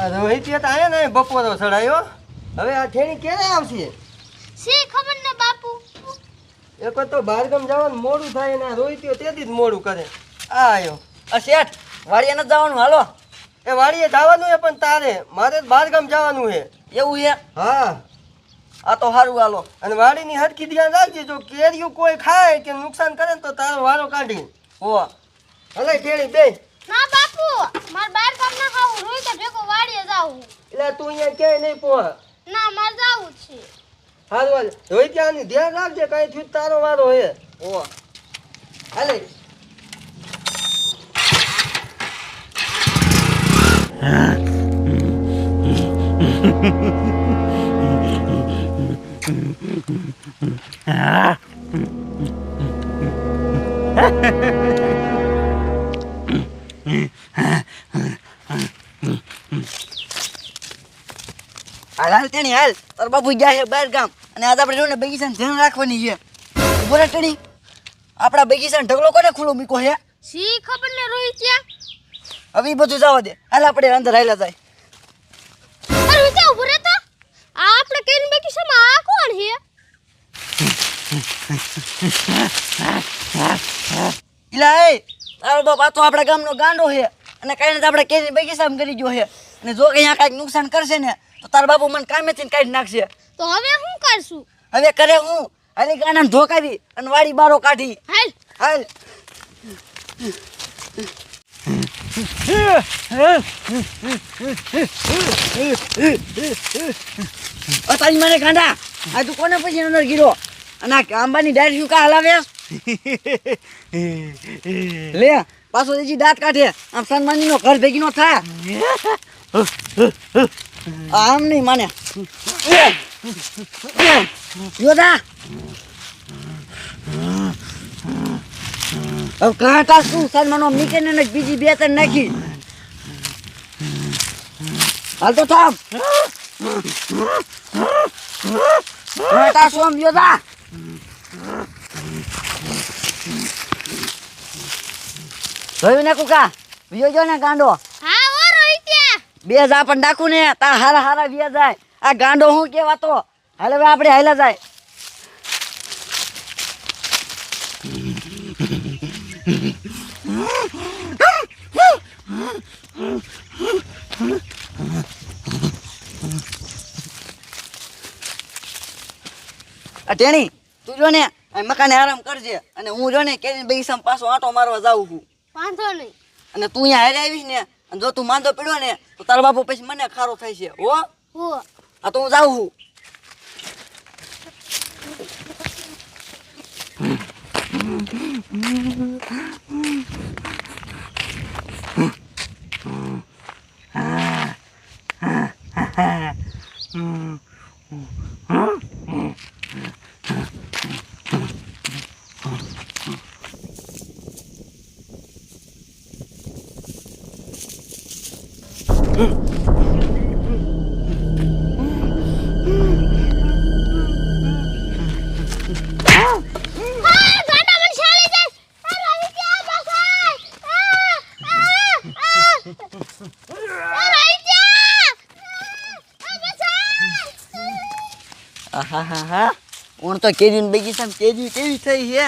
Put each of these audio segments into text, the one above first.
આ રોહિત તો આયા ને બપોરો ચડાયો. હવે આ ઠેણી ક્યારે આવશે? શી ખબર ને બાપુ? એક તો બહારગામ જવાનું મોડું થાય ને આ તેથી જ મોડું કરે. આ આયો. આ શેઠ વાડીએ નથી જવાનું? હાલો. એ વાડીએ જવાનું છે પણ તારે. મારે જ બહારગામ જવાનું છે એવું છે હા. આ તો સારું હાલો. અને વાડીની હરખી ધ્યાન રાખજે જો કેરીયું કોઈ ખાય કે નુકસાન કરે ને તો તારો વારો કાઢી ઓ હલે ઠેણી બે ના બાપુ માર બાર કામ ના ખાવું રોઈ તો ભેગો વાડીએ જાવું એટલે તું અહીંયા ક્યાંય નહીં પહોંચ. ના માર જાવું છે. હાલ હાલ. રોહિત ત્યાં ધ્યાન રાખજે કઈ થયું તારો વારો હે. ઓ હાલે. હાલ હાલ તેણી હાલ. તાર બાપુ જાય છે બહાર ગામ. અને આજ આપણે જોને બગીચાને ધ્યાન રાખવાની છે. ઊભો રહે તેણી. આપણા બગીચાને ઢગલો કોને ખુલ્લો મૂકો છે? શી ખબર ને રોઈ ત્યાં હવે બધું જવા દે. હાલ આપણે અંદર હાલ્યા જાય. અરે ત્યાં ઊભો રહેતો? આ આપણે કેરી બેકી શમાં આ કોણ હે ઇલા એ તારો બાપ આ તો આપણા ગામનો ગાંડો છે. અને કાંઈ નથી આપણે કેરી બગીચામાં કરી ગયો છે. અને જો કઈ અહીંયા કાંઈક નુકસાન કરશે ને તો તાર બાપુ મને કામેથી કાઢી નાખશે. તો હવે શું કરશું? હવે કરે હું. હાલી ગાના ધોકાવી અને વાડી બારો કાઢી. હાલ. હાલ. તારી મને ગાંડા. આ તું કોને પછી અંદર ગીરો? અને આ આંબાની ડાયર શું કા હલાવે? લે. પાછો દેજી દાંત કાઢે. આમ સન્માની નો ઘર ભેગી નો થાય. આમ નહીં માને. યોદા હવે કાંટા શું સન્માનો? મીકેને ને બીજી બે ત્રણ નાખી. હાલ તો થામ. કાંટા શું યોદા જોયું ને કુકા વિયો જો ને ગાંડો? હા ઓ રોઈ ત્યાં બે જા પણ ડાકુ ને તાર હારા હારા વિયા જાય. આ ગાંડો હું કેવાતો હાલ હવે આપણે હાલા જાય. ટેણી તું જો ને મકાને આરામ કરજે. અને હું જો ને કેરીને બગીચામાં પાછો આંટો મારવા જાઉં છું. વાંધો નહીં. અને તું અહીંયા હારે આવીશ ને અને જો તું માંદો પીડો ને તો તારો બાપુ પછી મને ખારો થાય છે હો? હો. આ તો હું જાઉં છું. આ ગાંડા મને શાળી જાય આ રોઈ ત્યાં બસાય આ આ આ રોઈ ત્યાં આ બસાય આહાહાહા. ઓણ તો કેરીની બગીચામાં કેજી કેવી થઈ છે?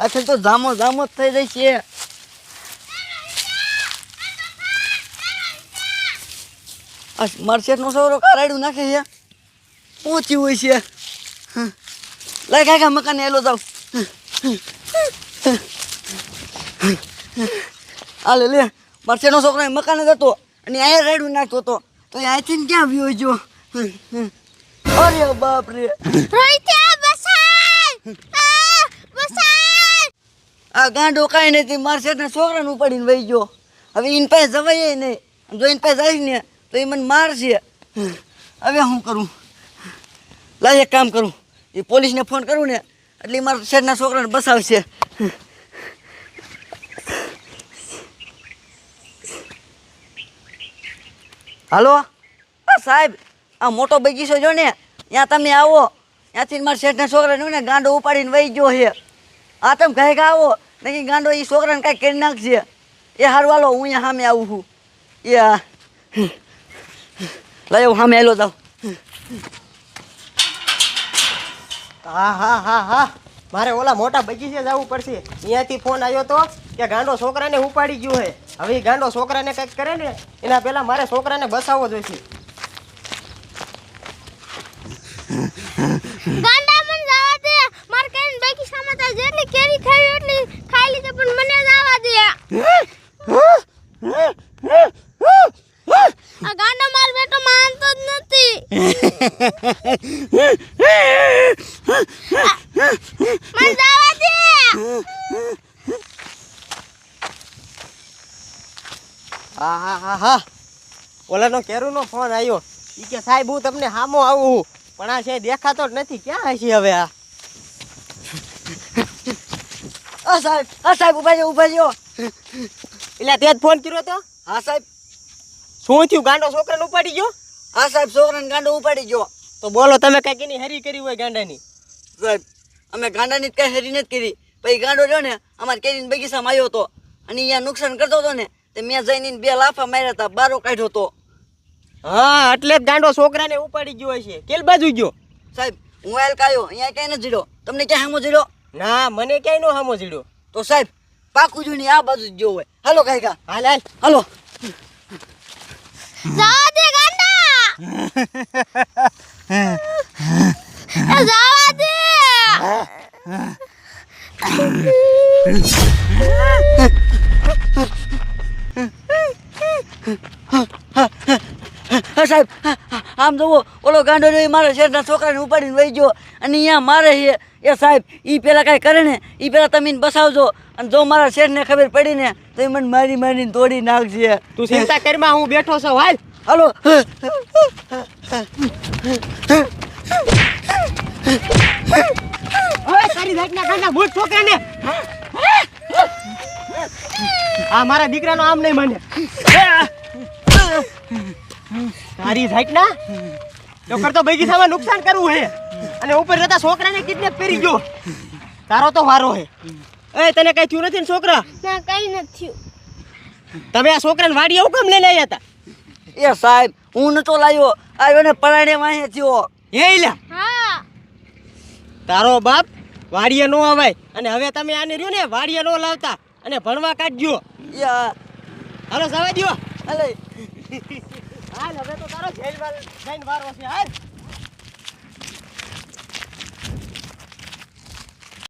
આખરે તો જામો જામો જ થઈ રહી છે આ મરસેટનો સૌરો કારાડ્યું નાખે છે. પહોંચ્યું હોય છે. લાય કાકા મકાને એલો જાવ હાલે લે. મરસેટનો છોકરો અહીં મકાને જતો અને અહીંયા રાડું નાખતો હતો. તો અહીંથી ક્યાં વ્યો જો અરે બાપ રે આ ગાંડો કાંઈ નથી. મારા છોકરાને ઉપાડીને વહી ગયો. હવે ઇન પાસે જવાય નહીં. જો ઇન પાસે જાય ને તો એ મને મારશે હવે શું કરું? લાય એક કામ કરું. એ પોલીસને ફોન કરું ને, એટલે મારા શેઠના છોકરાને બસાવશે. હાલો? હા, સાહેબ, આ મોટો બગીચો જો ને, ત્યાં તમે આવો. ત્યાંથી મારા શેઠના છોકરાને ને ગાંડો ઉપાડીને વહી ગયો છે. આ તમે કહે કે આવો નહીં ગાંડો એ છોકરાને કાંઈ કરી નાખશે. એ હારું, હાલો, હું અહીંયા સામે આવું છું. એ આ લાયો સામે જાવ હા હા હા હા. મારે ઓલા મોટા બગીચે જવું પડશે. ત્યાંથી ફોન આવ્યો તો કે ગાંડો છોકરાને ઉપાડી ગયો હે. હવે ગાંડો છોકરાને કંઈક કરે ને એના પહેલા મારે છોકરાને બસાવવો જોઈશે ગાંડા મને જવા દે મારે કેરીન બગીચામાં તો જેટલી કેરી ખાવી એટલી ખાઈ લીધી પણ મને જવા દે આ ગાંડો માર બેટો માનતો જ નથી મને જવા દે હા હા હા હા ઓલાનો કેરુનો ફોન આવ્યો એ કે સાહેબ હું તમને હામો આવું પણ આ છે દેખાતો જ નથી. ક્યાં હશે હવે આ? આ સાહેબ આ સાહેબ ઊભા જો જો એટલે તે જ ફોન કર્યો તો? હા સાહેબ. શું થયું? ગાંડો છોકરાને ઉપાડી ગયો? હા સાહેબ છોકરાને ગાંડો ઉપાડી ગયો. તો બોલો તમે કંઈક એની હેરી કરી હોય ગાંડાની? સાહેબ અમે ગાંડાની કઈ હેરી નથી કરી. પછી ગાંડો જો ને અમારે કેરીને બગીચામાં આવ્યો હતો. અને અહીંયા નુકસાન કરતો હતો ને તે મેં જઈને બે લાફા માર્યા હતા બારો કાઢ્યો હતો. હા એટલે જ ગાંડો છોકરાને ઉપાડી ગયો હશે. કેલ બાજુ ગયો? સાહેબ હું હાલ કાયો અહીંયા ક્યાંય નથી જીડો તમને ક્યાં હામો જીડો ના મને ક્યાંય નો હામો જીડ્યો તો સાહેબ પાકું જોઈને આ બાજુ જ ગયો હોય. હાલો કાંઈ કા હાલ હાલ. હાલો. જવા દે ગાંડા. એ જવા દે. હા. સાહેબ આમ જુઓ ઓલો ગાંડો એ મારા શેઠના છોકરાને ઉપાડીને વહી ગયો. અને અહીંયા મારે છે. એ સાહેબ એ પેલા કાંઈ કરે ને એ પેલા તમે બસાવજો. અને જો મારા શેઠને ખબર પડી ને તો એ મને મારી મારીને તોડી નાખજે. તું ચિંતા કરીમાં હું બેઠો છું હાલ. હાલો. ઓય તારી જાતના ગાંડા મૂળ છોકરાને આ મારા દીકરાનો આમ નહીં મને. તારી જાતના? તો કરતો બગીચામાં નુકસાન કરવું હે. અને ઉપર જતા છોકરાને કિડનેપ કરી ગયો. તારો તો વારો હે. એ તને કઈ થયું નથી ને છોકરા? ના કઈ નથી થયું. તમે આ છોકરાને વાડી એવું કેમ લઈને આવ્યા હતા? એ સાહેબ હું નતો લાવ્યો. આવ્યો ને પરાણે વાહે થયો. હે હા તારો બાપ વાડીએ નો અવાય. અને હવે તમે આને રહ્યો ને વાડીએ નો લાવતા. અને ભણવા કાઢજો. હાલો સવાઈ દો અલે હાલ હવે તો તારો જેલ જઈને વારો છે હાલ.